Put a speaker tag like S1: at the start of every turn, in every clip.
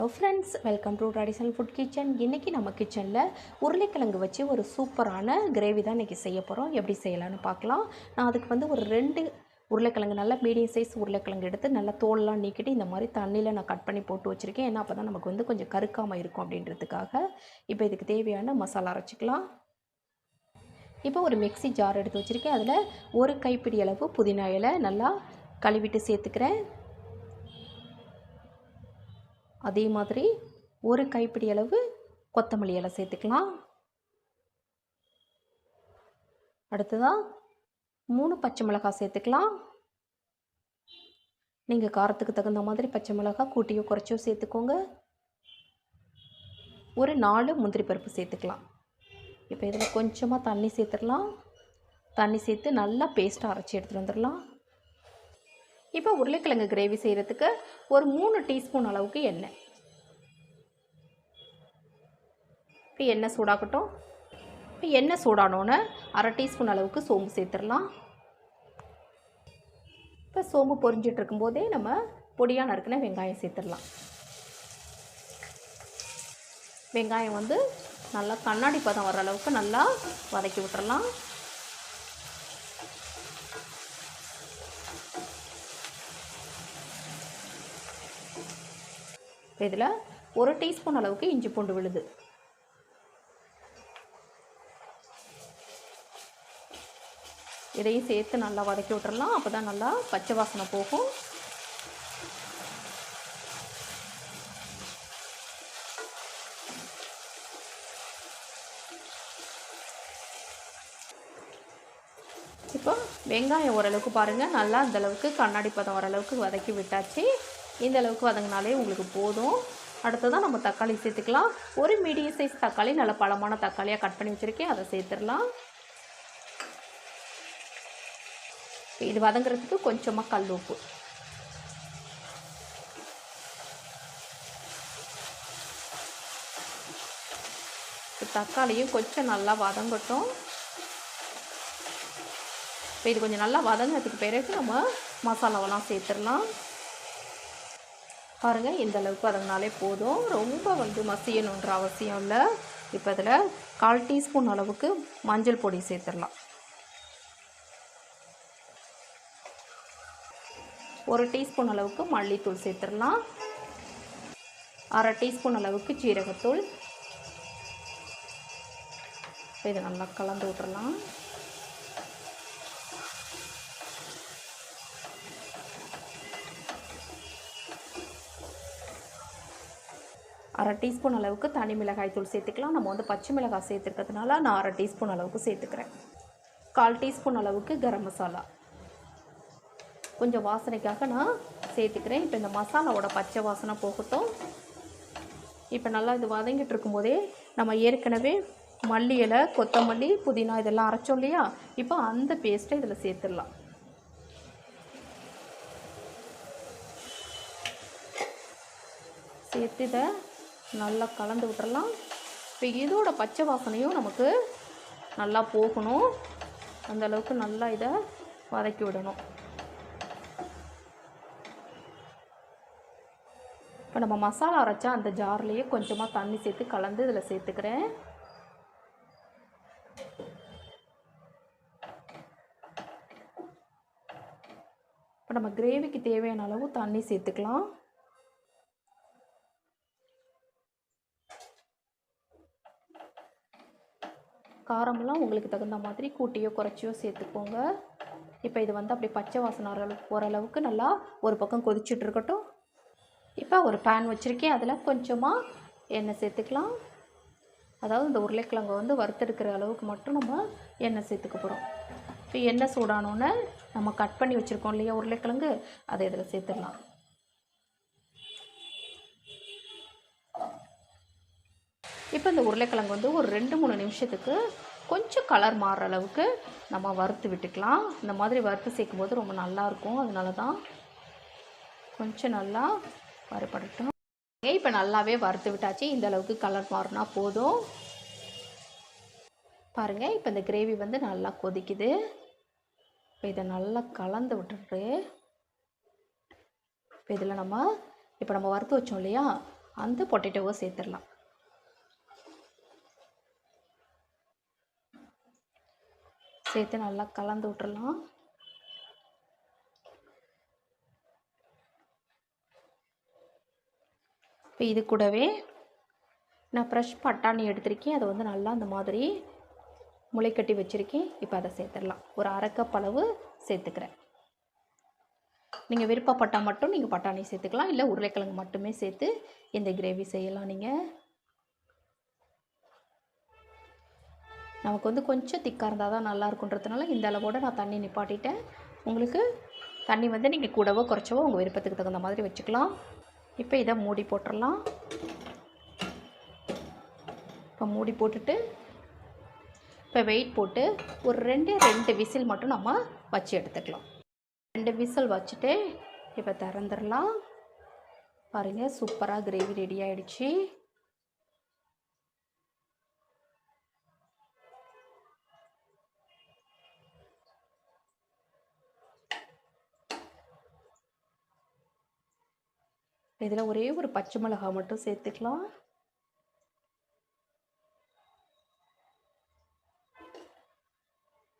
S1: Hello friends welcome to traditional food kitchen இன்றைக்கி நம்ம கிச்சனில் உருளைக்கிழங்கு வச்சு ஒரு சூப்பரான கிரேவி தான் இன்றைக்கி செய்ய போகிறோம் எப்படி செய்யலாம்னு பார்க்கலாம். நான் அதுக்கு வந்து ஒரு ரெண்டு உருளைக்கிழங்கு நல்லா மீடியம் சைஸ் உருளைக்கிழங்கு எடுத்து நல்லா தோல்லாம் நீக்கிட்டு இந்த மாதிரி தண்ணியில் நான் கட் பண்ணி போட்டு வச்சுருக்கேன். ஏன்னா அப்போ தான் நமக்கு வந்து கொஞ்சம் கருக்காமல் இருக்கும் அப்படின்றதுக்காக. இப்போ இதுக்கு தேவையான மசாலா அரைச்சிக்கலாம். இப்போ ஒரு மிக்ஸி ஜார் எடுத்து வச்சுருக்கேன். அதில் ஒரு கைப்பிடி அளவு புதினா இலை நல்லா கழுவிட்டு சேர்த்துக்கிறேன். அதே மாதிரி ஒரு கைப்பிடி அளவு கொத்தமல்லி இலை சேர்த்துக்கலாம். அடுத்ததாக மூணு பச்சை மிளகாய் சேர்த்துக்கலாம். நீங்கள் காரத்துக்கு தகுந்த மாதிரி பச்சை மிளகாய் கூட்டியோ குறைச்சியோ சேர்த்துக்கோங்க. ஒரு நாலு முந்திரி பருப்பு சேர்த்துக்கலாம். இப்போ இதில் கொஞ்சமாக தண்ணி சேர்த்துடலாம். தண்ணி சேர்த்து நல்லா பேஸ்ட்டாக அரைச்சி எடுத்துகிட்டு வந்துடலாம். இப்போ உருளைக்கிழங்கு கிரேவி செய்கிறதுக்கு ஒரு மூணு டீஸ்பூன் அளவுக்கு எண்ணெய். இப்போ எண்ணெய் சூடாகட்டும். இப்போ எண்ணெய் சூடானோன்னு அரை டீஸ்பூன் அளவுக்கு சோம்பு சேர்த்துடலாம். இப்போ சோம்பு பொரிஞ்சிட்டு இருக்கும்போதே நம்ம பொடியாக நறுக்கின வெங்காயம் சேர்த்துடலாம். வெங்காயம் வந்து நல்லா கண்ணாடி பதம் வர அளவுக்கு நல்லா வதக்கி விட்டுறலாம். இதில் ஒரு டீஸ்பூன் அளவுக்கு இஞ்சி பூண்டு விழுது. இதையும் சேர்த்து நல்லா வதக்கி விட்டுறலாம். அப்போ தான் நல்லா பச்சை வாசனை போகும். இப்போ வெங்காயம் ஓரளவுக்கு பாருங்கள் நல்லா அந்தளவுக்கு கண்ணாடி பதம் ஓரளவுக்கு வதக்கி விட்டாச்சு. இந்த அளவுக்கு வதங்கினாலே உங்களுக்கு போதும். அடுத்ததான் நம்ம தக்காளி சேர்த்துக்கலாம். ஒரு மீடியம் சைஸ் தக்காளி நல்ல பழமான தக்காளியாக கட் பண்ணி வச்சுருக்கேன். அதை சேர்த்துடலாம். இது வதங்குறதுக்கு கொஞ்சமாக கல் உப்பு. தக்காளியும் கொஞ்சம் நல்லா வதங்கட்டும். இப்போ இது கொஞ்சம் நல்லா வதங்கினதுக்கு பிறகு நம்ம மசாலாவெல்லாம் சேர்த்துடலாம். பாருங்கள் இந்த அளவுக்கு வதங்கினாலே போதும். ரொம்ப வந்து மசியணுன்ற அவசியம் இல்லை. இப்போ அதில் கால் டீஸ்பூன் அளவுக்கு மஞ்சள் பொடி சேர்த்துடலாம். ஒரு டீஸ்பூன் அளவுக்கு மல்லித்தூள் சேர்த்துடலாம். அரை டீஸ்பூன் அளவுக்கு ஜீரகத்தூள். இதை நல்லா கலந்து விட்டுறலாம் அரை டீஸ்பூன் அளவுக்கு தனி மிளகாய் தூள் சேர்த்துக்கலாம். நம்ம வந்து பச்சை மிளகாய் சேர்த்துக்கிறதுனால நான் அரை டீஸ்பூன் அளவுக்கு சேர்த்துக்கிறேன். கால் டீஸ்பூன் அளவுக்கு கரம் மசாலா. கொஞ்சம் வாசனைக்காக நான் சேர்த்துக்கிறேன். இப்போ இந்த மசாலாவோட பச்சை வாசனை போகட்டும். இப்போ நல்லா இது வதங்கிட்டு இருக்கும்போதே நம்ம ஏற்கனவே மல்லி இலை கொத்தமல்லி புதினா இதெல்லாம் அரைச்சோம் இல்லையா? இப்போ அந்த பேஸ்ட்டை இதில் சேர்த்துடலாம். சேர்த்து இதை நல்லா கலந்து விட்டுறலாம். இப்போ இதோட பச்சை வாசனையும் நமக்கு நல்லா போகணும். அந்த அளவுக்கு நல்லா இதை வதக்கி விடணும். இப்போ நம்ம மசாலா அரைச்சா அந்த ஜார்லேயே கொஞ்சமாக தண்ணி சேர்த்து கலந்து இதில் சேர்த்துக்கிறேன். இப்போ நம்ம கிரேவிக்கு தேவையான அளவு தண்ணி சேர்த்துக்கலாம். காரமெல்லாம் உங்களுக்கு தகுந்த மாதிரி கூட்டியோ குறைச்சியோ சேர்த்துக்கோங்க. இப்போ இது வந்து அப்படி பச்சை வாசனை ஓரளவுக்கு ஓரளவுக்கு நல்லா ஒரு பக்கம் கொதிச்சுட்டு இருக்கட்டும். இப்போ ஒரு பேன் வச்சுருக்கேன். அதில் கொஞ்சமாக எண்ணெய் சேர்த்துக்கலாம். அதாவது இந்த உருளைக்கிழங்கு வந்து வறுத்தெடுக்கிற அளவுக்கு மட்டும் நம்ம எண்ணெய் சேர்த்துக்க போகிறோம் இப்போ எண்ணெய் சூடானோன்னே நம்ம கட் பண்ணி வச்சுருக்கோம் இல்லையா உருளைக்கிழங்கு அதை இதில் சேர்த்துடலாம். இப்போ இந்த உருளைக்கிழங்கு வந்து ஒரு ரெண்டு மூணு நிமிஷத்துக்கு கொஞ்சம் கலர் மாறுற அளவுக்கு நம்ம வறுத்து விட்டுக்கலாம். இந்த மாதிரி வறுத்து சேர்க்கும்போது ரொம்ப நல்லாயிருக்கும் அதனால தான் கொஞ்சம் நல்லா வறுபடட்டும். இப்போ நல்லாவே வறுத்து விட்டாச்சு. இந்த அளவுக்கு கலர் மாறினா போதும். பாருங்கள் இப்போ இந்த கிரேவி வந்து நல்லா கொதிக்குது. இப்போ இதை நல்லா கலந்து விட்டுட்டு இப்போ இதில் நம்ம இப்போ நம்ம வறுத்து வச்சோம் இல்லையா? அந்த பொட்டேட்டோவை சேர்த்துடலாம். சேர்த்து நல்லா கலந்து விட்டுறலாம். இப்போ இது கூடவே நான் ஃப்ரெஷ் பட்டாணி எடுத்திருக்கேன். அதை வந்து நல்லா அந்த மாதிரி முளைக்கட்டி வச்சுருக்கேன். இப்போ அதை சேர்த்துடலாம். ஒரு அரைக்கப் அளவு சேர்த்துக்கிறேன். நீங்கள் விருப்பப்பட்டால் மட்டும் நீங்கள் பட்டாணி சேர்த்துக்கலாம். இல்லை உருளைக்கிழங்கு மட்டுமே சேர்த்து இந்த கிரேவி செய்யலாம் நீங்கள் நமக்கு வந்து கொஞ்சம் திக்காக இருந்தால் தான் நல்லாயிருக்குன்றதுனால இந்த அளவோட நான் தண்ணி நிப்பாட்டிட்டேன். உங்களுக்கு தண்ணி வந்து நீங்கள் கூடவோ குறைச்சவோ உங்கள் விருப்பத்துக்கு தகுந்த மாதிரி வச்சுக்கலாம். இப்போ இதை மூடி போட்டுடலாம் இப்போ மூடி போட்டுட்டு இப்போ வெயிட் போட்டு ஒரு ரெண்டு ரெண்டு விசில் மட்டும் நம்ம வச்சு எடுத்துக்கலாம். ரெண்டு விசில் வச்சுட்டு இப்போ திறந்துடலாம். பாருங்கள் சூப்பராக கிரேவி ரெடி ஆகிடுச்சு இதில் ஒரே ஒரு பச்சை மிளகாய் மட்டும் சேர்த்துக்கலாம்.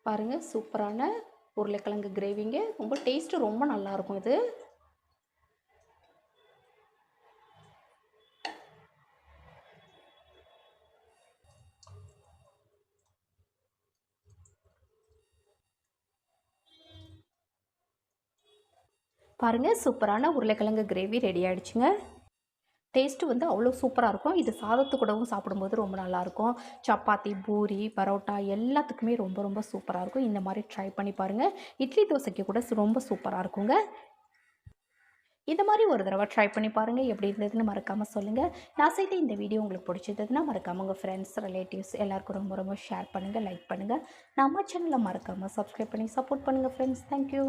S1: பாருங்கள் சூப்பரான உருளைக்கிழங்கு கிரேவிங்க ரொம்ப டேஸ்ட்டு ரொம்ப நல்லாயிருக்கும் இது. பாருங்கள் சூப்பரான உருளைக்கிழங்கு கிரேவி ரெடி ஆகிடுச்சுங்க டேஸ்ட்டு வந்து அவ்வளோ சூப்பராக இருக்கும். இது சாதத்து கூடவும் சாப்பிடும்போது ரொம்ப நல்லாயிருக்கும். சப்பாத்தி பூரி பரோட்டா எல்லாத்துக்குமே ரொம்ப ரொம்ப சூப்பராக இருக்கும். இந்த மாதிரி ட்ரை பண்ணி பாருங்கள் இட்லி தோசைக்கு கூட ரொம்ப சூப்பராக இருக்குங்க. இந்த மாதிரி ஒரு தடவை ட்ரை பண்ணி பாருங்கள் எப்படி இருந்ததுன்னு மறக்காமல் சொல்லுங்கள் நான் செய்த இந்த வீடியோ உங்களுக்கு பிடிச்சிருந்ததுன்னா மறக்காமல் உங்கள் ஃப்ரெண்ட்ஸ் ரிலேட்டிவ்ஸ் எல்லாருக்கும் ரொம்ப ரொம்ப ஷேர் பண்ணுங்கள் லைக் பண்ணுங்கள் நம்ம சேனலை மறக்காமல் சப்ஸ்கிரைப் பண்ணி சப்போர்ட் பண்ணுங்கள் ஃப்ரெண்ட்ஸ் தேங்க்யூ